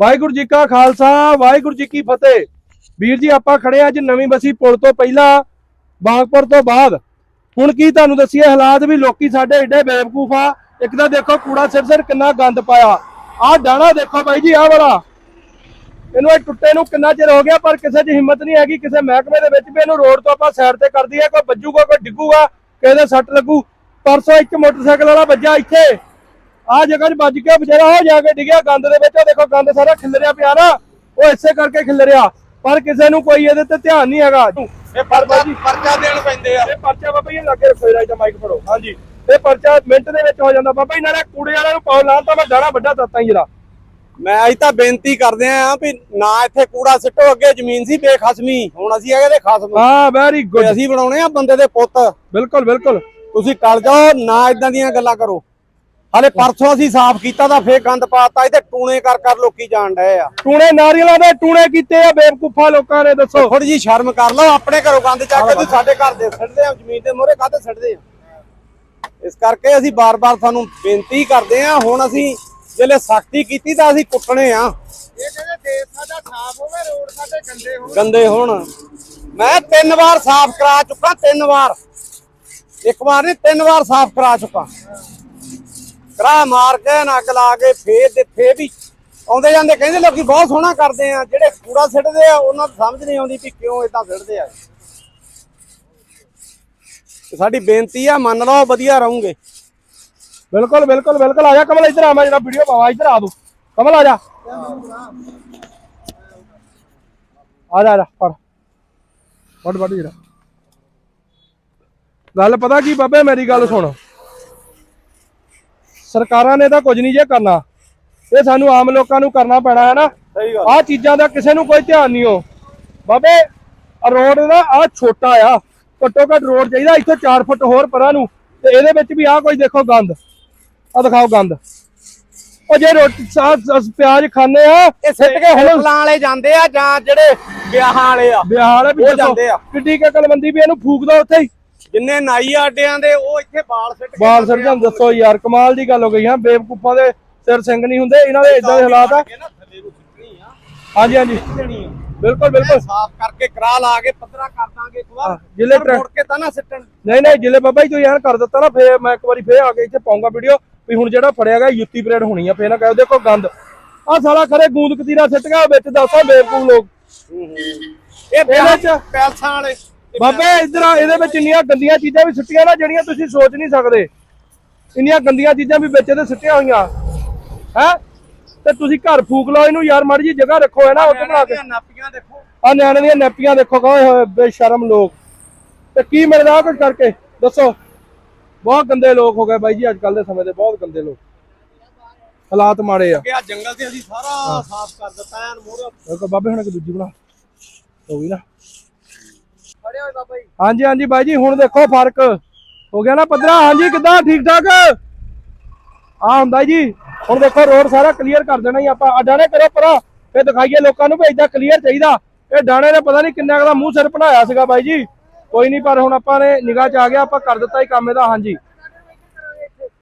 ਵਾਹਿਗੁਰੂ ਜੀ ਕਾ ਖਾਲਸਾ, ਵਾਹਿਗੁਰੂ ਜੀ ਕੀ ਫਤਿਹ। ਵੀਰ ਜੀ, ਆਪਾਂ ਖੜੇ ਅੱਜ ਨਵੀਂ ਬਸੀ ਪੁਲ ਤੋਂ ਪਹਿਲਾਂ ਬਾਗਪੁਰ ਤੋਂ ਬਾਅਦ। ਹੁਣ ਕੀ ਤੁਹਾਨੂੰ ਦੱਸੀਏ, ਹਾਲਾਤ ਵੀ ਲੋਕੀ ਸਾਡੇ ਏਡੇ ਬੇਵਕੂਫ ਆ। ਇੱਕ ਤਾਂ ਦੇਖੋ, ਕੂੜਾ ਸਿਰ ਸਿਰ ਕਿੰਨਾ ਗੰਦ ਪਾਇਆ। ਆਹ ਡਾਣਾ ਦੇਖੋ ਬਾਈ ਜੀ, ਆਹ ਵਾਲਾ। ਇਹਨੂੰ ਇਹ ਟੁੱਟੇ ਨੂੰ ਕਿੰਨਾ ਚਿਰ ਹੋ ਗਿਆ, ਪਰ ਕਿਸੇ 'ਚ ਹਿੰਮਤ ਨਹੀਂ ਹੈਗੀ, ਕਿਸੇ ਮਹਿਕਮੇ ਦੇ ਵਿੱਚ ਵੀ ਇਹਨੂੰ ਰੋਡ ਤੋਂ ਆਪਾਂ ਸਾਈਡ ਤੇ ਕਰ ਦਈਏ, ਕੋਈ ਵੱਜੂਗਾ, ਕੋਈ ਡਿੱਗੂਗਾ, ਕਿਸੇ ਦੇ ਸੱਟ ਲੱਗੂ। ਪਰਸੋਂ ਇੱਕ ਮੋਟਰਸਾਈਕਲ ਵਾਲਾ ਵੱਜਾ ਇੱਥੇ। ਆ ਜਗ੍ਹਾ 'ਚ ਵੱਜ ਕੇ ਵਿਚਾਰਾ ਹੋ ਜਾ ਕੇ ਡਿੱਗਿਆ ਗੰਦ ਦੇ ਵਿੱਚ। ਉਹ ਦੇਖੋ ਗੰਦ ਸਾਰਾ ਖਿਲਰਿਆ ਪਿਆ ਨਾ ਉਹ ਇਸੇ ਕਰਕੇ ਖਿਲਰਿਆ। ਪਰ ਕਿਸੇ ਨੂੰ ਕੋਈ ਇਹਦੇ ਤੇ ਧਿਆਨ ਨਹੀਂ ਹੈਗਾ। ਇਹ ਪਰਚਾ ਪਰਚਾ ਦੇਣ ਪੈਂਦੇ ਆ। ਇਹ ਪਰਚਾ ਬਾਬਾ ਜੀ ਲੱਗੇ ਰੱਖੋ ਦਾ ਮਾਈਕ ਫੜੋ। ਹਾਂਜੀ। ਇਹ ਪਰਚਾ ਮਿੰਟ ਦੇ ਵਿੱਚ ਹੋ ਜਾਂਦਾ। ਬਾਬਾ ਜੀ ਨਾਲੇ ਕੂੜੇ ਵਾਲਿਆਂ ਨੂੰ ਪਾਉ ਲਾਂ ਤਾਂ ਮੈਂ ਡਾਣਾ ਵੱਡਾ ਦਿੱਤਾ ਹੀ ਜਰਾ ਮੈਂ ਅੱਜ ਤਾਂ ਬੇਨਤੀ ਕਰਦੇ ਆ ਵੀ ਨਾ ਇੱਥੇ ਕੂੜਾ ਸਿੱਟੋ ਅੱਗੇ ਜ਼ਮੀਨ ਸੀ ਬੇਖਸਮੀ। ਹੁਣ ਅਸੀਂ ਹੈਗੇ ਦੇ ਖਸਮ। ਹਾਂ ਵੈਰੀ ਤੇ ਗੁੱਡ ਅਸੀਂ ਬਣਾਉਣੇ ਆ ਬੰਦੇ ਦੇ ਪੁੱਤ। ਬਿਲਕੁਲ ਬਿਲਕੁਲ। ਤੁਸੀਂ ਟਲ ਜਾਓ ਨਾ ਇਦਾਂ ਦੀਆਂ ਗੱਲਾਂ ਕਰੋ। ਹਾਲੇ ਪਰਸੋਂ ਅਸੀਂ ਸਾਫ਼ ਕੀਤਾ ਤਾਂ ਫੇਰ ਗੰਦ ਪਾਤਾ ਇੱਥੇ ਟੂਣੇ ਕਰ ਕਰ ਲੋਕੀ ਜਾਣ ਡਏ ਆ। ਟੂਣੇ ਨਾਰੀਅਲਾਂ ਦੇ ਟੂਣੇ ਕੀਤੇ ਆ ਬੇਵਕੂਫਾ ਲੋਕਾਂ ਨੇ ਦੱਸੋ। ਥੋੜੀ ਜੀ ਸ਼ਰਮ ਕਰ ਲਓ ਆਪਣੇ ਘਰੋਂ ਗੰਦ ਚੱਕ ਕੇ ਤੁਸੀਂ ਸਾਡੇ ਘਰ ਦੇ ਸਿੱਟਦੇ ਆ ਜ਼ਮੀਨ ਦੇ ਮੋਹਰੇ ਕਾਹਤੇ ਸਿੱਟਦੇ ਆ? ਇਸ ਕਰਕੇ ਅਸੀਂ ਬਾਰ-ਬਾਰ ਤੁਹਾਨੂੰ ਬੇਨਤੀ ਕਰਦੇ ਆ ਹੁਣ ਅਸੀਂ ਜਿਹੜੇ ਸਖਤੀ ਕੀਤੀ ਤਾਂ ਅਸੀਂ ਕੁੱਟਣੇ ਆ। ਇਹ ਕਹਿੰਦੇ ਦੇਸ਼ ਸਾਡਾ ਸਾਫ਼ ਹੋਵੇ ਰੋਡ ਸਾਡੇ ਗੰਦੇ ਹੋਣ। ਗੰਦੇ ਹੋਣ। ਮੈਂ ਤਿੰਨ ਵਾਰ ਸਾਫ਼ ਕਰਾ ਚੁੱਕਾ ਤਿੰਨ ਵਾਰ। ਇੱਕ ਵਾਰ ਨਹੀਂ ਤਿੰਨ ਵਾਰ ਸਾਫ਼ ਕਰਾ ਚੁੱਕਾ। ਕਰਾ ਮਾਰ ਕੇ ਨੱਕ ਲਾ ਕੇ ਫੇਰ ਦੇ ਫੇਰ ਵੀ ਆਉਂਦੇ ਜਾਂਦੇ ਕਹਿੰਦੇ ਲੋਕੀ ਬਹੁਤ ਸੋਹਣਾ ਕਰਦੇ ਆ, ਜਿਹੜੇ ਕੂੜਾ ਸਿੱਟਦੇ ਆ, ਉਹਨਾਂ ਨੂੰ ਸਮਝ ਨਹੀਂ ਆਉਂਦੀ ਵੀ ਕਿਉਂ ਇਦਾਂ ਸਿੱਟਦੇ ਆ। ਸਾਡੀ ਬੇਨਤੀ ਆ, ਮੰਨ ਲਓ ਵਧੀਆ ਰਹੋਗੇ। ਬਿਲਕੁਲ ਬਿਲਕੁਲ ਬਿਲਕੁਲ। ਆ ਜਾ ਕਮਲ, ਇੱਧਰ ਆ, ਮੈਂ ਜਿਹੜਾ ਵੀਡੀਓ ਪਾਵਾ, ਇੱਧਰ ਆ ਤੂੰ। ਕਮਲ, ਆ ਜਾ। ਆ ਜਾ ਆ ਜਾ ਫੜ ਫੜ ਫੜ ਜਰਾ ਗੱਲ ਪਤਾ ਕੀ ਬਾਬੇ, ਮੇਰੀ ਗੱਲ ਸੁਣ। ਸਰਕਾਰਾਂ ਨੇ ਤਾਂ ਕੁਝ ਨਹੀਂ ਜੇ ਕਰਨਾ। ਇਹ ਸਾਨੂੰ ਆਮ ਲੋਕਾਂ ਨੂੰ ਕਰਨਾ ਪੈਣਾ ਹੈ ਨਾ? ਆਹ ਚੀਜ਼ਾਂ ਦਾ ਕਿਸੇ ਨੂੰ ਕੋਈ ਧਿਆਨ ਨਹੀਂ ਹੋ ਬਾਬੇ ਰੋਡ ਦਾ ਆ ਛੋਟਾ ਆ। ਘੱਟੋ ਘੱਟ ਰੋਡ ਚਾਹੀਦਾ ਇੱਥੋਂ 4 ਫੁੱਟ ਹੋਰ ਪਰਾਂ ਨੂੰ। ਤੇ ਇਹਦੇ ਵਿੱਚ ਵੀ ਆ ਕੋਈ ਦੇਖੋ ਗੰਦ। ਆ ਦਿਖਾਓ ਗੰਦ। ਉਹ ਜੇ ਰੋਟੀ ਸਾਹ ਪਿਆਜ਼ ਖਾਣੇ ਆ ਇਹ ਸਿੱਟ ਕੇ ਹੋਟਲਾਂ ਵਾਲੇ ਜਾਂਦੇ ਆ ਜਾਂ ਜਿਹੜੇ ਵਿਆਹਾਂ ਵਾਲੇ ਆ? ਵਿਆਹ ਵਾਲੇ ਵੀ ਜਾਂਦੇ ਆ। ਕਿੱਡੀ ਕੁ ਅਕਲਮੰਦੀ ਵੀ ਇਹਨੂੰ ਫੂਕ ਦੋ ਉੱਥੇ ਹੀ। ਜਿੰਨੇ ਨਾਈ ਆਡਿਆਂ ਦੇ ਉਹ ਇੱਥੇ ਬਾਲ ਸਿੱਟ ਕੇ ਬਾਲ ਸਰਜਨ ਦੱਸੋ ਯਾਰ ਕਮਾਲ ਦੀ ਗੱਲ ਹੋ ਗਈ ਹਾਂ ਬੇਵਕੂਫਾਂ ਦੇ ਸਿਰ ਸਿੰਘ ਨਹੀਂ ਹੁੰਦੇ ਇਹਨਾਂ ਦੇ ਇਦਾਂ ਦੇ ਹਾਲਾਤ ਆ। ਨਾ ਥੱਲੇ ਨੂੰ ਸਿੱਟਣੀ ਆ। ਹਾਂਜੀ ਹਾਂਜੀ। ਆ। ਬਿਲਕੁਲ ਬਿਲਕੁਲ। ਸਾਫ਼ ਕਰਕੇ ਕਰਾ ਲਾ ਕੇ ਪੱਧਰਾ ਕਰ ਦਾਂਗੇ ਇੱਕ ਵਾਰ। ਹਾਂ, ਜਿਲੇ ਪਰ ਮੁੜ ਕੇ ਤਾਂ ਨਾ ਸਿੱਟਣ। ਨਹੀਂ ਨਹੀਂ ਜਿਲੇ ਬਾਬਾ ਜੀ ਤੁਸੀਂ ਐਨ ਕਰ ਦਿੱਤਾ ਨਾ ਫੇਰ ਮੈਂ ਇੱਕ ਵਾਰੀ ਫੇਰ ਆ ਕੇ ਇੱਥੇ ਪਾਉਂਗਾ ਵੀਡੀਓ ਵੀ ਹੁਣ ਜਿਹੜਾ ਫੜਿਆ ਗਿਆ ਯੁੱਤੀ ਪਰੇਡ ਹੋਣੀ ਆ ਫੇਰ ਨਾ ਕਹੋ ਦੇਖੋ ਗੰਦ। ਆ ਸਾਲਾ ਖਰੇ ਗੂੰਦ ਕਤੀਰਾ ਸਿੱਟ ਗਿਆ ਵਿੱਚ ਦੱਸੋ ਬੇਵਕੂਫ ਲੋਕ। ਇਹ ਪੈਲਸਾਂ ਵਾਲੇ। ਬਾਬੇ ਇਧਰ ਇਹਦੇ ਵਿੱਚ ਇੰਨੀਆਂ ਗੰਦੀਆਂ ਚੀਜ਼ਾਂ ਵੀ ਸਿੱਟੀਆਂ ਨਾ ਜਿਹੜੀਆਂ ਤੁਸੀਂ ਸੋਚ ਨਹੀਂ ਸਕਦੇ। ਇੰਨੀਆਂ ਗੰਦੀਆਂ ਚੀਜ਼ਾਂ ਵੀ ਵਿੱਚ ਇਹਦੇ ਸਿੱਟੀਆਂ ਹੋਈਆਂ। ਹੈ? ਤੇ ਤੁਸੀਂ ਘਰ ਫੂਕ ਲਓ ਇਹਨੂੰ ਯਾਰ ਮਾੜੀ ਜੀ ਜਗ੍ਹਾ ਰੱਖੋ ਹੈ ਨਾ ਉੱਥੇ ਬਣਾ ਕੇ। ਨਾਪੀਆਂ ਦੇਖੋ। ਆ ਨਿਆਣੇ ਦੀਆਂ ਨੈਪੀਆਂ ਦੇਖੋ ਕਹੇ ਹੋਏ ਬੇਸ਼ਰਮ ਲੋਕ। ਤੇ ਕੀ ਮਿਲਦਾ ਕੁਝ ਕਰਕੇ? ਦੱਸੋ। ਬਹੁਤ ਗੰਦੇ ਲੋਕ ਹੋ ਗਏ ਬਾਈ ਜੀ ਅੱਜ ਕੱਲ ਦੇ ਸਮੇਂ ਦੇ ਬਹੁਤ ਗੰਦੇ ਲੋਕ। ਹਾਲਾਤ ਮਾੜੇ ਆ। ਕਿ ਆ ਜੰਗਲ ਤੇ ਅਸੀਂ ਸਾਰਾ ਸਾਫ਼ ਕਰ ਦਿੱਤਾ ਐਨ ਮੋਹਰੇ ਬਾਬੇ ਹੁਣ ਇੱਕ ਦੂਜੀ ਬਣਾ। ਹੋ ਗਈ ਨਾ। ਫੜਿਆ ਹੋਏ ਬਾਬਾ ਜੀ। ਹਾਂਜੀ ਹਾਂਜੀ ਬਾਈ ਜੀ, ਹੁਣ ਦੇਖੋ ਫ਼ਰਕ। ਹੋ ਗਿਆ ਨਾ ਪੱਧਰਾ ਹਾਂਜੀ, ਕਿੱਦਾਂ? ਠੀਕ ਠਾਕ? ਆ ਹੁੰਦਾ ਜੀ। ਹੁਣ ਦੇਖੋ ਰੋਡ ਸਾਰਾ ਕਲੀਅਰ ਕਰ ਦੇਣਾ ਹੀ ਆਪਾਂ। ਆ ਡਾਣੇ ਕਰੋ ਪਰਾਂ ਫੇਰ ਦਿਖਾਈਏ ਲੋਕਾਂ ਨੂੰ ਵੀ ਏਦਾਂ ਕਲੀਅਰ ਚਾਹੀਦਾ। ਇਹ ਡਾਣੇ ਨੇ ਪਤਾ ਨਹੀਂ ਕਿੰਨਾ ਕੁ ਮੂੰਹ ਸਿਰ ਬਣਾਇਆ ਸੀਗਾ ਬਾਈ ਜੀ। ਕੋਈ ਨਹੀਂ ਪਰ ਹੁਣ ਆਪਾਂ ਨੇ ਨਿਗਾਹ ਚ ਆ ਗਿਆ, ਆਪਾਂ ਕਰ ਦਿੱਤਾ ਹੀ ਕੰਮ ਇਹਦਾ। ਹਾਂਜੀ।